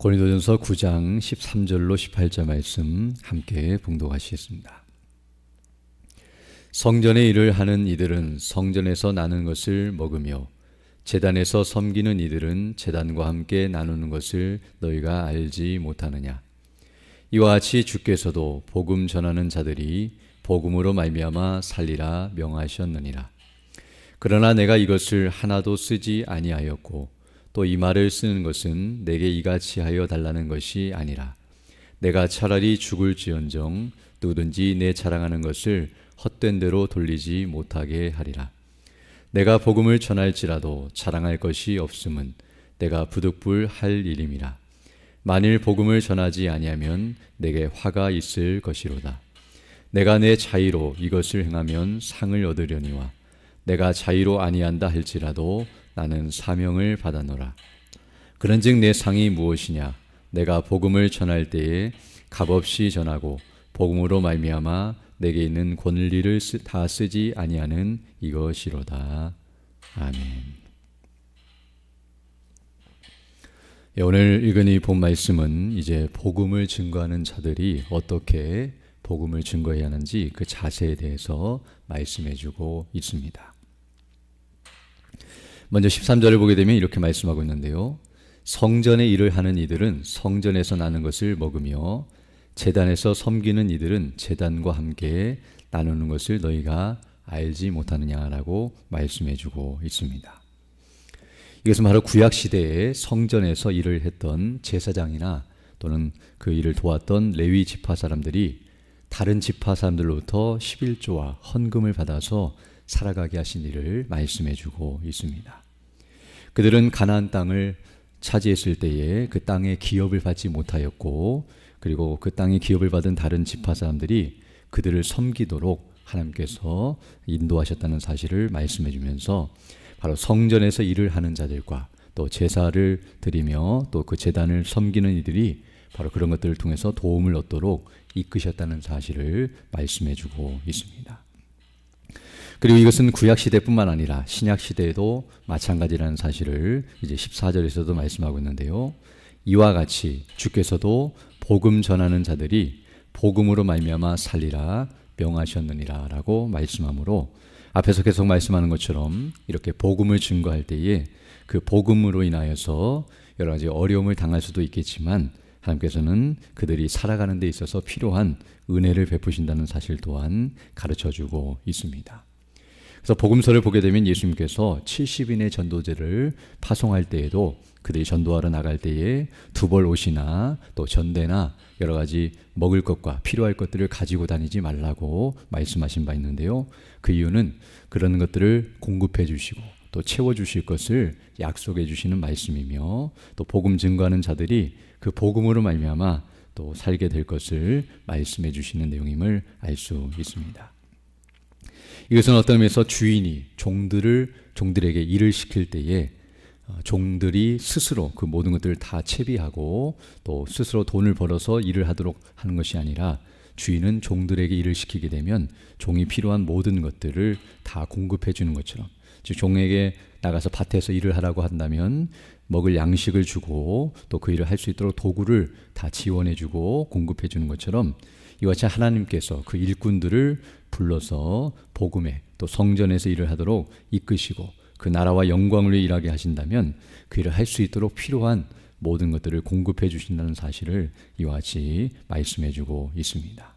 고린도전서 9장 13절로 18절 말씀 함께 봉독하시겠습니다. 성전의 일을 하는 이들은 성전에서 나는 것을 먹으며 재단에서 섬기는 이들은 재단과 함께 나누는 것을 너희가 알지 못하느냐 이와 같이 주께서도 복음 전하는 자들이 복음으로 말미암아 살리라 명하셨느니라 그러나 내가 이것을 하나도 쓰지 아니하였고 또 이 말을 쓰는 것은 내게 이같이 하여 달라는 것이 아니라 내가 차라리 죽을지언정 누구든지 내 자랑하는 것을 헛된 대로 돌리지 못하게 하리라. 내가 복음을 전할지라도 자랑할 것이 없음은 내가 부득불 할 일임이라. 만일 복음을 전하지 아니하면 내게 화가 있을 것이로다. 내가 내 자의로 이것을 행하면 상을 얻으려니와 내가 자의로 아니한다 할지라도 나는 사명을 받아노라. 그런즉 내 상이 무엇이냐? 내가 복음을 전할 때에 값없이 전하고 복음으로 말미암아 내게 있는 권리를 쓰, 다 쓰지 아니하는 이것이로다. 아멘. 예, 오늘 읽은 이 본 말씀은 이제 복음을 증거하는 자들이 어떻게 복음을 증거해야 하는지 그 자세에 대해서 말씀해 주고 있습니다. 먼저 13절을 보게 되면 이렇게 말씀하고 있는데요. 성전의 일을 하는 이들은 성전에서 나는 것을 먹으며 재단에서 섬기는 이들은 재단과 함께 나누는 것을 너희가 알지 못하느냐라고 말씀해 주고 있습니다. 이것은 바로 구약 시대에 성전에서 일을 했던 제사장이나 또는 그 일을 도왔던 레위 지파 사람들이 다른 지파 사람들로부터 11조와 헌금을 받아서 살아가게 하신 일을 말씀해 주고 있습니다. 그들은 가나안 땅을 차지했을 때에 그 땅에 기업을 받지 못하였고 그리고 그 땅에 기업을 받은 다른 지파 사람들이 그들을 섬기도록 하나님께서 인도하셨다는 사실을 말씀해 주면서 바로 성전에서 일을 하는 자들과 또 제사를 드리며 또 그 재단을 섬기는 이들이 바로 그런 것들을 통해서 도움을 얻도록 이끄셨다는 사실을 말씀해 주고 있습니다. 그리고 이것은 구약 시대뿐만 아니라 신약 시대에도 마찬가지라는 사실을 이제 14절에서도 말씀하고 있는데요. 이와 같이 주께서도 복음 전하는 자들이 복음으로 말미암아 살리라 명하셨느니라라고 말씀하므로 앞에서 계속 말씀하는 것처럼 이렇게 복음을 증거할 때에 그 복음으로 인하여서 여러 가지 어려움을 당할 수도 있겠지만 하나님께서는 그들이 살아가는 데 있어서 필요한 은혜를 베푸신다는 사실 또한 가르쳐 주고 있습니다. 그래서 복음서를 보게 되면 예수님께서 70인의 전도제를 파송할 때에도 그들이 전도하러 나갈 때에 두벌 옷이나 또 전대나 여러 가지 먹을 것과 필요할 것들을 가지고 다니지 말라고 말씀하신 바 있는데요. 그 이유는 그런 것들을 공급해 주시고 또 채워 주실 것을 약속해 주시는 말씀이며 또 복음 증거하는 자들이 그 복음으로 말미암아 또 살게 될 것을 말씀해 주시는 내용임을 알 수 있습니다. 이것은 어떤 의미에서 주인이 종들을 종들에게 일을 시킬 때에 어, 종들이 스스로 그 모든 것들을 다 채비하고 또 스스로 돈을 벌어서 일을 하도록 하는 것이 아니라 주인은 종들에게 일을 시키게 되면 종이 필요한 모든 것들을 다 공급해 주는 것처럼 즉 종에게 나가서 밭에서 일을 하라고 한다면 먹을 양식을 주고 또 그 일을 할 수 있도록 도구를 다 지원해 주고 공급해 주는 것처럼 이와 같이 하나님께서 그 일꾼들을 불러서 복음에 또 성전에서 일을 하도록 이끄시고 그 나라와 영광을 위해 일하게 하신다면 그 일을 할 수 있도록 필요한 모든 것들을 공급해 주신다는 사실을 이와 같이 말씀해 주고 있습니다.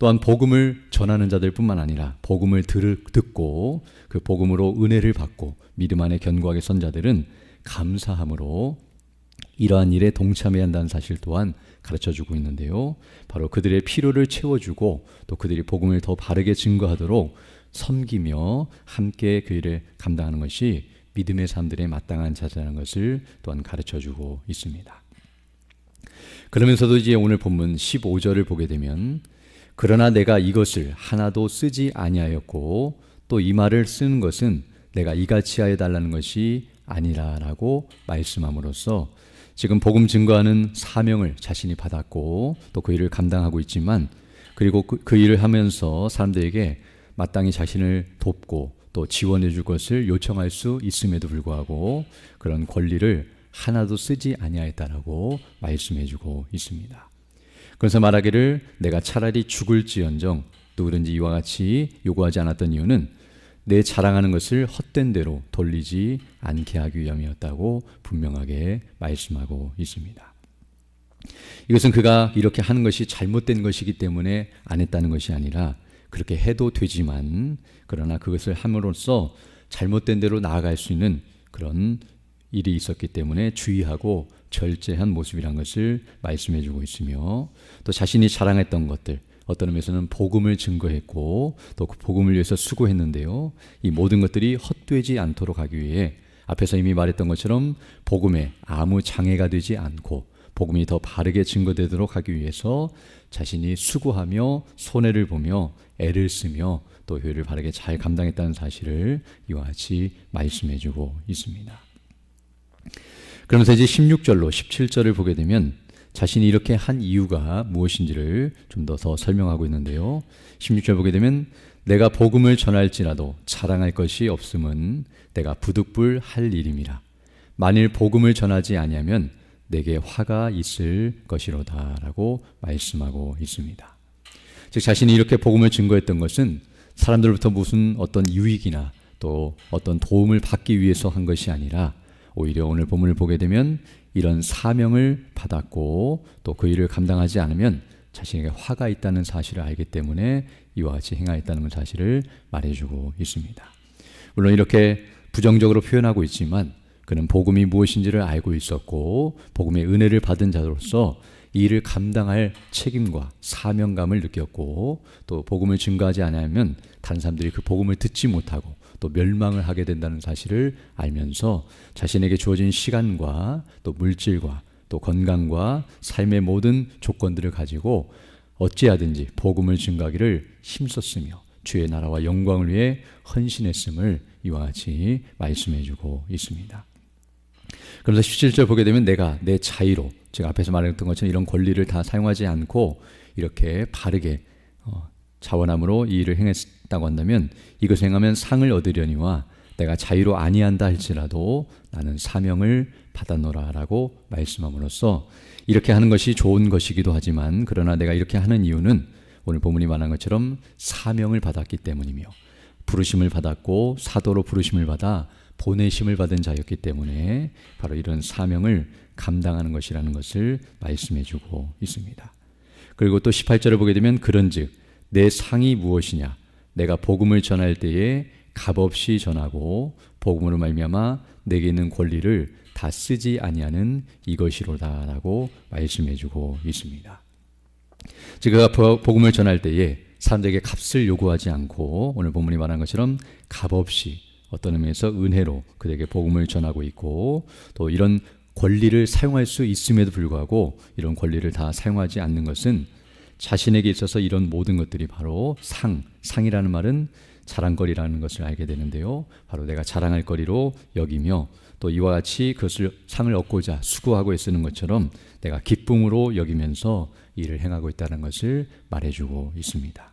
또한 복음을 전하는 자들뿐만 아니라 복음을 들, 듣고 그 복음으로 은혜를 받고 믿음 안에 견고하게 선 자들은 감사함으로 이러한 일에 동참해야 한다는 사실 또한 가르쳐 주고 있는데요. 바로 그들의 필요를 채워주고 또 그들이 복음을 더 바르게 증거하도록 섬기며 함께 그 일을 감당하는 것이 믿음의 사람들의 마땅한 자세라는 것을 또한 가르쳐 주고 있습니다. 그러면서도 이제 오늘 본문 15절을 보게 되면 그러나 내가 이것을 하나도 쓰지 아니하였고 또 이 말을 쓰는 것은 내가 이같이 하여 달라는 것이 아니라라고 말씀함으로써 지금 복음 증거하는 사명을 자신이 받았고 또 그 일을 감당하고 있지만 그리고 그, 그 일을 하면서 사람들에게 마땅히 자신을 돕고 또 지원해 줄 것을 요청할 수 있음에도 불구하고 그런 권리를 하나도 쓰지 아니하였다라고 말씀해 주고 있습니다. 그래서 말하기를 내가 차라리 죽을지언정 누구든지 이와 같이 요구하지 않았던 이유는 내 자랑하는 것을 헛된 대로 돌리지 않게 하기 위함이었다고 분명하게 말씀하고 있습니다. 이것은 그가 이렇게 하는 것이 잘못된 것이기 때문에 안 했다는 것이 아니라 그렇게 해도 되지만 그러나 그것을 함으로써 잘못된 대로 나아갈 수 있는 그런 일이 있었기 때문에 주의하고 절제한 모습이란 것을 말씀해 주고 있으며 또 자신이 자랑했던 것들 어떤 의미에서는 복음을 증거했고 또 그 복음을 위해서 수고했는데요. 이 모든 것들이 헛되지 않도록 하기 위해 앞에서 이미 말했던 것처럼 복음에 아무 장애가 되지 않고 복음이 더 바르게 증거되도록 하기 위해서 자신이 수고하며 손해를 보며 애를 쓰며 또 효율을 바르게 잘 감당했다는 사실을 이와 같이 말씀해 주고 있습니다. 그러면서 이제 16절로 17절을 보게 되면 자신이 이렇게 한 이유가 무엇인지를 좀 더 더 설명하고 있는데요. 16절 보게 되면 내가 복음을 전할지라도 자랑할 것이 없음은 내가 부득불 할 일임이라. 만일 복음을 전하지 아니하면 내게 화가 있을 것이로다라고 말씀하고 있습니다. 즉 자신이 이렇게 복음을 증거했던 것은 사람들로부터 무슨 어떤 유익이나 또 어떤 도움을 받기 위해서 한 것이 아니라 오히려 오늘 본문을 보게 되면 이런 사명을 받았고 또 그 일을 감당하지 않으면 자신에게 화가 있다는 사실을 알기 때문에 이와 같이 행하였다는 사실을 말해주고 있습니다. 물론 이렇게 부정적으로 표현하고 있지만 그는 복음이 무엇인지를 알고 있었고 복음의 은혜를 받은 자로서 이 일을 감당할 책임과 사명감을 느꼈고 또 복음을 증거하지 않으면 다른 사람들이 그 복음을 듣지 못하고 또 멸망을 하게 된다는 사실을 알면서 자신에게 주어진 시간과 또 물질과 또 건강과 삶의 모든 조건들을 가지고 어찌하든지 복음을 증가하기를 힘썼으며 주의 나라와 영광을 위해 헌신했음을 이와 같이 말씀해 주고 있습니다. 그래서 17절 보게 되면 내가 내 자의로 제가 앞에서 말했던 것처럼 이런 권리를 다 사용하지 않고 이렇게 바르게 어, 자원함으로 이 일을 행했 다고 한다면 이것을 행하면 상을 얻으려니와 내가 자유로 아니한다 할지라도 나는 사명을 받았노라라고 말씀함으로써 이렇게 하는 것이 좋은 것이기도 하지만 그러나 내가 이렇게 하는 이유는 오늘 본문이 말한 것처럼 사명을 받았기 때문이며 부르심을 받았고 사도로 부르심을 받아 보내심을 받은 자였기 때문에 바로 이런 사명을 감당하는 것이라는 것을 말씀해 주고 있습니다. 그리고 또 18절을 보게 되면 그런즉 내 상이 무엇이냐? 내가 복음을 전할 때에 값없이 전하고 복음으로 말미암아 내게 있는 권리를 다 쓰지 아니하는 이것이로다라고 말씀해주고 있습니다. 제가 복음을 전할 때에 사람들에게 값을 요구하지 않고 오늘 본문이 말한 것처럼 값없이 어떤 의미에서 은혜로 그들에게 복음을 전하고 있고 또 이런 권리를 사용할 수 있음에도 불구하고 이런 권리를 다 사용하지 않는 것은 자신에게 있어서 이런 모든 것들이 바로 상, 상이라는 말은 자랑거리라는 것을 알게 되는데요. 바로 내가 자랑할 거리로 여기며 또 이와 같이 그것을 상을 얻고자 수고하고 애쓰는 것처럼 내가 기쁨으로 여기면서 일을 행하고 있다는 것을 말해주고 있습니다.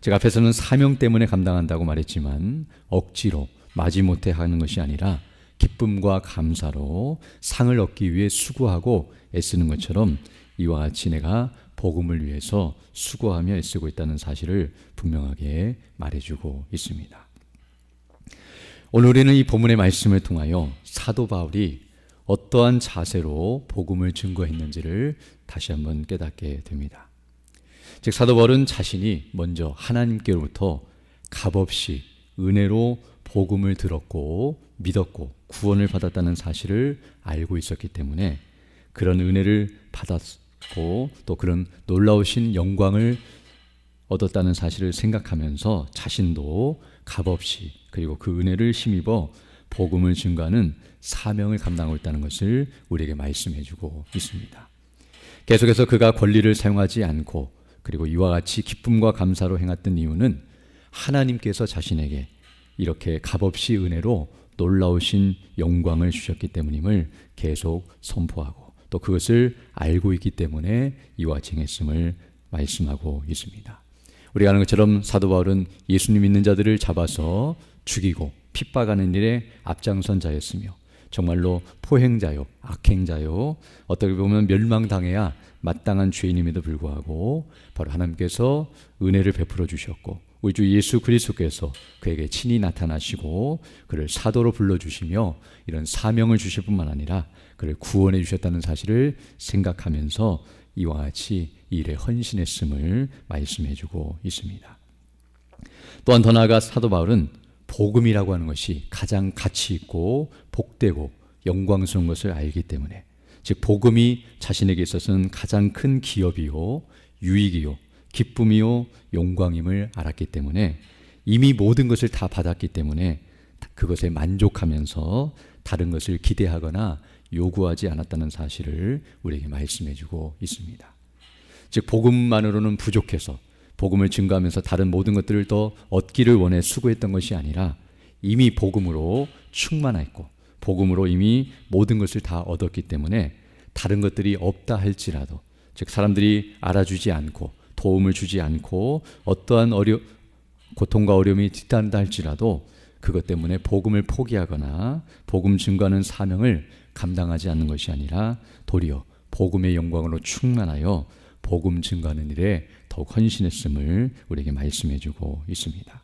제가 앞에서는 사명 때문에 감당한다고 말했지만 억지로 마지못해 하는 것이 아니라 기쁨과 감사로 상을 얻기 위해 수고하고 애쓰는 것처럼 이와 같이 내가 복음을 위해서 수고하며 애쓰고 있다는 사실을 분명하게 말해주고 있습니다. 오늘 우리는 이 본문의 말씀을 통하여 사도 바울이 어떠한 자세로 복음을 증거했는지를 다시 한번 깨닫게 됩니다. 즉 사도 바울은 자신이 먼저 하나님께로부터 값없이 은혜로 복음을 들었고 믿었고 구원을 받았다는 사실을 알고 있었기 때문에 그런 은혜를 받았고 또 그런 놀라우신 영광을 얻었다는 사실을 생각하면서 자신도 값없이 그리고 그 은혜를 힘입어 복음을 증가하는 사명을 감당하고 있다는 것을 우리에게 말씀해 주고 있습니다. 계속해서 그가 권리를 사용하지 않고 그리고 이와 같이 기쁨과 감사로 행했던 이유는 하나님께서 자신에게 이렇게 값없이 은혜로 놀라우신 영광을 주셨기 때문임을 계속 선포하고 또 그것을 알고 있기 때문에 이와 쟁했음을 말씀하고 있습니다. 우리가 아는 것처럼 사도 바울은 예수님 믿는 자들을 잡아서 죽이고 핍박하는 일에 앞장선 자였으며 정말로 포행자요, 악행자요, 어떻게 보면 멸망당해야 마땅한 죄인임에도 불구하고 바로 하나님께서 은혜를 베풀어 주셨고 우리 주 예수 그리스도께서 그에게 친히 나타나시고 그를 사도로 불러 주시며 이런 사명을 주실 뿐만 아니라 그를 구원해 주셨다는 사실을 생각하면서 이와 같이 이 일에 헌신했음을 말씀해 주고 있습니다. 또한 더 나아가 사도 바울은 복음이라고 하는 것이 가장 가치 있고 복되고 영광스러운 것을 알기 때문에 즉 복음이 자신에게 있어서는 가장 큰 기업이요 유익이요 기쁨이요 영광임을 알았기 때문에 이미 모든 것을 다 받았기 때문에 그것에 만족하면서 다른 것을 기대하거나 요구하지 않았다는 사실을 우리에게 말씀해 주고 있습니다. 즉 복음만으로는 부족해서 복음을 증거하면서 다른 모든 것들을 더 얻기를 원해 수고했던 것이 아니라 이미 복음으로 충만했고 복음으로 이미 모든 것을 다 얻었기 때문에 다른 것들이 없다 할지라도 즉 사람들이 알아주지 않고 도움을 주지 않고 어떠한 어려 고통과 어려움이 뒤따른다 할지라도 그것 때문에 복음을 포기하거나 복음 증거하는 사명을 감당하지 않는 것이 아니라 도리어 복음의 영광으로 충만하여 복음 증거하는 일에 더욱 헌신했음을 우리에게 말씀해 주고 있습니다.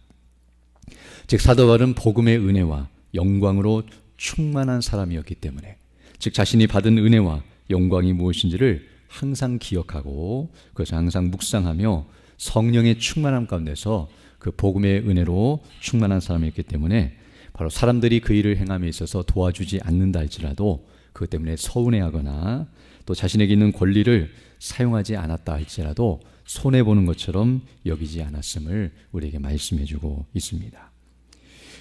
즉 사도 바울은 복음의 은혜와 영광으로 충만한 사람이었기 때문에 즉 자신이 받은 은혜와 영광이 무엇인지를 항상 기억하고 그것을 항상 묵상하며 성령의 충만함 가운데서 그 복음의 은혜로 충만한 사람이었기 때문에 바로 사람들이 그 일을 행함에 있어서 도와주지 않는다 할지라도 그것 때문에 서운해하거나 또 자신에게 있는 권리를 사용하지 않았다 할지라도 손해 보는 것처럼 여기지 않았음을 우리에게 말씀해 주고 있습니다.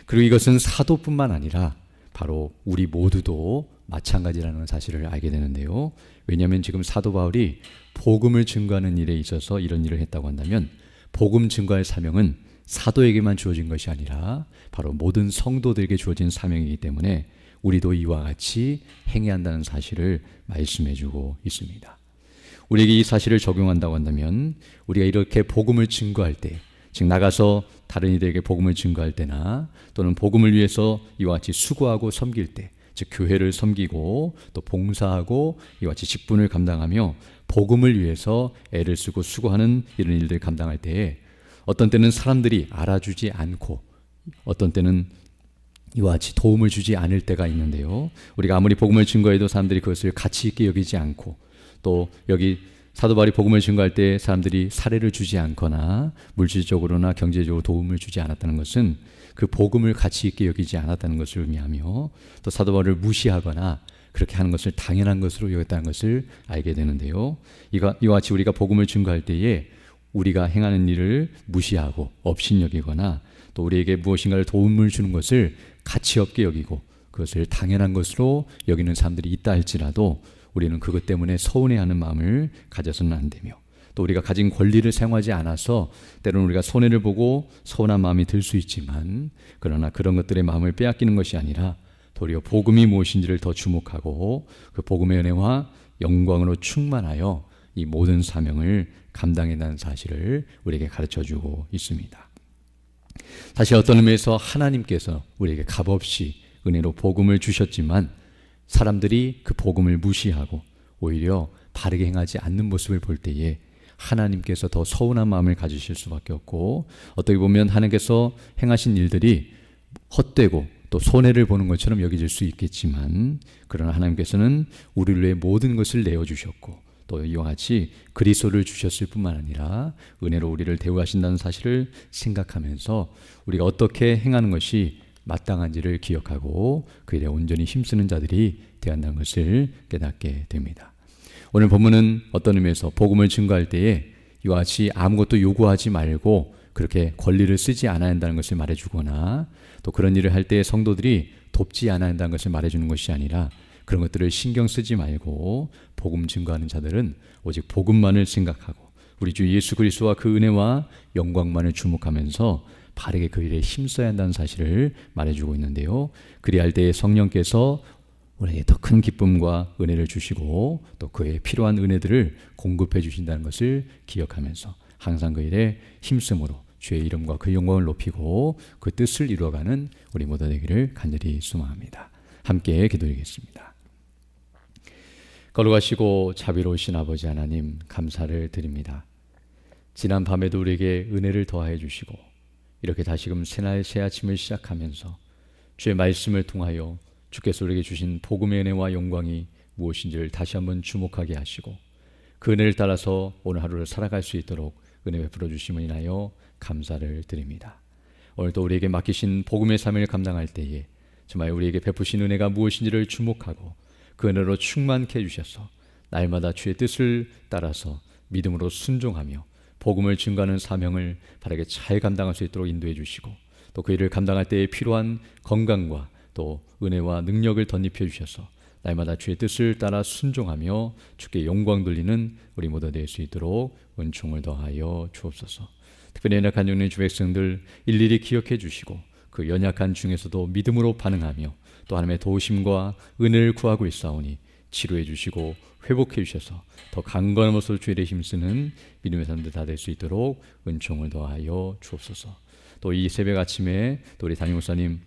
그리고 이것은 사도뿐만 아니라 바로 우리 모두도 마찬가지라는 사실을 알게 되는데요. 왜냐하면 지금 사도 바울이 복음을 증거하는 일에 있어서 이런 일을 했다고 한다면 복음 증거할 사명은 사도에게만 주어진 것이 아니라 바로 모든 성도들에게 주어진 사명이기 때문에 우리도 이와 같이 행해야 한다는 사실을 말씀해 주고 있습니다. 우리에게 이 사실을 적용한다고 한다면 우리가 이렇게 복음을 증거할 때, 즉 나가서 다른 이들에게 복음을 증거할 때나 또는 복음을 위해서 이와 같이 수고하고 섬길 때, 즉 교회를 섬기고 또 봉사하고 이와 같이 직분을 감당하며 복음을 위해서 애를 쓰고 수고하는 이런 일들을 감당할 때에 어떤 때는 사람들이 알아주지 않고 어떤 때는 이와 같이 도움을 주지 않을 때가 있는데요. 우리가 아무리 복음을 증거해도 사람들이 그것을 가치 있게 여기지 않고 또 여기 사도 바울이 복음을 증거할 때 사람들이 사례를 주지 않거나 물질적으로나 경제적으로 도움을 주지 않았다는 것은 그 복음을 가치 있게 여기지 않았다는 것을 의미하며 또 사도 바울을 무시하거나 그렇게 하는 것을 당연한 것으로 여겼다는 것을 알게 되는데요. 이와 같이 우리가 복음을 증거할 때에 우리가 행하는 일을 무시하고 업신여기거나 또 우리에게 무엇인가를 도움을 주는 것을 가치 없게 여기고 그것을 당연한 것으로 여기는 사람들이 있다 할지라도 우리는 그것 때문에 서운해하는 마음을 가져서는 안 되며 또 우리가 가진 권리를 사용하지 않아서 때로는 우리가 손해를 보고 서운한 마음이 들 수 있지만 그러나 그런 것들의 마음을 빼앗기는 것이 아니라 도리어 복음이 무엇인지를 더 주목하고 그 복음의 은혜와 영광으로 충만하여 이 모든 사명을 감당해낸 사실을 우리에게 가르쳐 주고 있습니다. 사실 어떤 의미에서 하나님께서 우리에게 값없이 은혜로 복음을 주셨지만 사람들이 그 복음을 무시하고 오히려 바르게 행하지 않는 모습을 볼 때에 하나님께서 더 서운한 마음을 가지실 수밖에 없고 어떻게 보면 하나님께서 행하신 일들이 헛되고 또 손해를 보는 것처럼 여겨질 수 있겠지만 그러나 하나님께서는 우리를 위해 모든 것을 내어 주셨고 또 이와 같이 그리스도를 주셨을 뿐만 아니라 은혜로 우리를 대우하신다는 사실을 생각하면서 우리가 어떻게 행하는 것이 마땅한지를 기억하고 그 일에 온전히 힘쓰는 자들이 되었다는 것을 깨닫게 됩니다. 오늘 본문은 어떤 의미에서 복음을 증거할 때에 이와 같이 아무것도 요구하지 말고 그렇게 권리를 쓰지 않아야 한다는 것을 말해주거나 또 그런 일을 할 때 성도들이 돕지 않아야 한다는 것을 말해주는 것이 아니라 그런 것들을 신경 쓰지 말고 복음 증거하는 자들은 오직 복음만을 생각하고 우리 주 예수 그리스도와 그 은혜와 영광만을 주목하면서 바르게 그 일에 힘써야 한다는 사실을 말해주고 있는데요. 그리할 때에 성령께서 우리에게 더 큰 기쁨과 은혜를 주시고 또 그에 필요한 은혜들을 공급해 주신다는 것을 기억하면서 항상 그 일에 힘쓰므로 주의 이름과 그 영광을 높이고 그 뜻을 이루어가는 우리 모두 되기를 간절히 소망합니다. 함께 기도드리겠습니다. 걸어가시고 자비로우신 아버지 하나님 감사를 드립니다. 지난 밤에도 우리에게 은혜를 더하여 주시고 이렇게 다시금 새날 새 아침을 시작하면서 주의 말씀을 통하여 주께서 우리에게 주신 복음의 은혜와 영광이 무엇인지를 다시 한번 주목하게 하시고 그 은혜를 따라서 오늘 하루를 살아갈 수 있도록 은혜 베풀어 주심을 인하여 감사를 드립니다. 오늘도 우리에게 맡기신 복음의 삶을 감당할 때에 정말 우리에게 베푸신 은혜가 무엇인지를 주목하고 그 은혜로 충만케 해 주셔서 날마다 주의 뜻을 따라서 믿음으로 순종하며 복음을 증거하는 사명을 바르게 잘 감당할 수 있도록 인도해 주시고 또 그 일을 감당할 때에 필요한 건강과 또 은혜와 능력을 덧입혀 주셔서 날마다 주의 뜻을 따라 순종하며 주께 영광 돌리는 우리 모두 될 수 있도록 은총을 더하여 주옵소서. 특별히 연약한 영의 주 백성들 일일이 기억해 주시고 그 연약한 중에서도 믿음으로 반응하며 또 하나님의 도우심과 은혜를 구하고 있사오니 치료해 주시고 회복해 주셔서 더 강건한 모습으로 주의 힘쓰는 믿음의 사람들 다 될 수 있도록 은총을 더하여 주옵소서. 또 이 새벽 아침에 또 우리 담임 목사님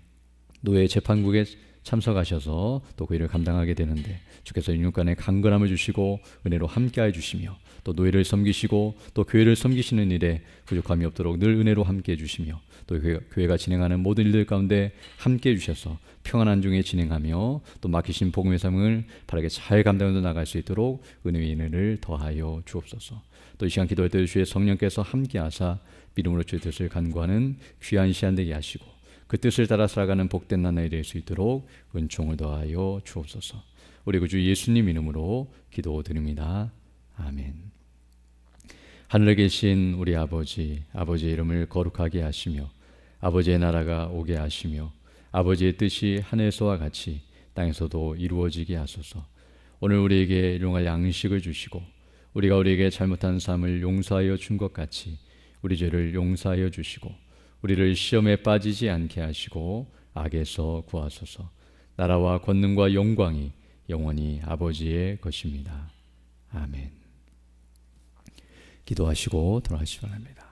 노예 재판국에 참석하셔서 또 그 일을 감당하게 되는데 주께서 인육간에 강건함을 주시고 은혜로 함께해 주시며 또 노예를 섬기시고 또 교회를 섬기시는 일에 부족함이 없도록 늘 은혜로 함께해 주시며 또 교회가 진행하는 모든 일들 가운데 함께해 주셔서 평안한 중에 진행하며 또 맡기신 복음의 삶을 바르게 잘 감당해 나갈 수 있도록 은혜의 은혜를 더하여 주옵소서. 또 이 시간 기도할 때 주의 성령께서 함께하사 믿음으로 주의 뜻을 간구하는 귀한 시간 되게 하시고 그 뜻을 따라 살아가는 복된 나날이 될 수 있도록 은총을 더하여 주옵소서. 우리 구주 예수님 이름으로 기도드립니다. 아멘. 하늘에 계신 우리 아버지, 아버지의 이름을 거룩하게 하시며 아버지의 나라가 오게 하시며 아버지의 뜻이 하늘에서와 같이 땅에서도 이루어지게 하소서. 오늘 우리에게 일용할 양식을 주시고 우리가 우리에게 잘못한 삶을 용서하여 준 것 같이 우리 죄를 용서하여 주시고 우리를 시험에 빠지지 않게 하시고 악에서 구하소서. 나라와 권능과 영광이 영원히 아버지의 것입니다. 아멘. 기도하시고 돌아가시기 바랍니다.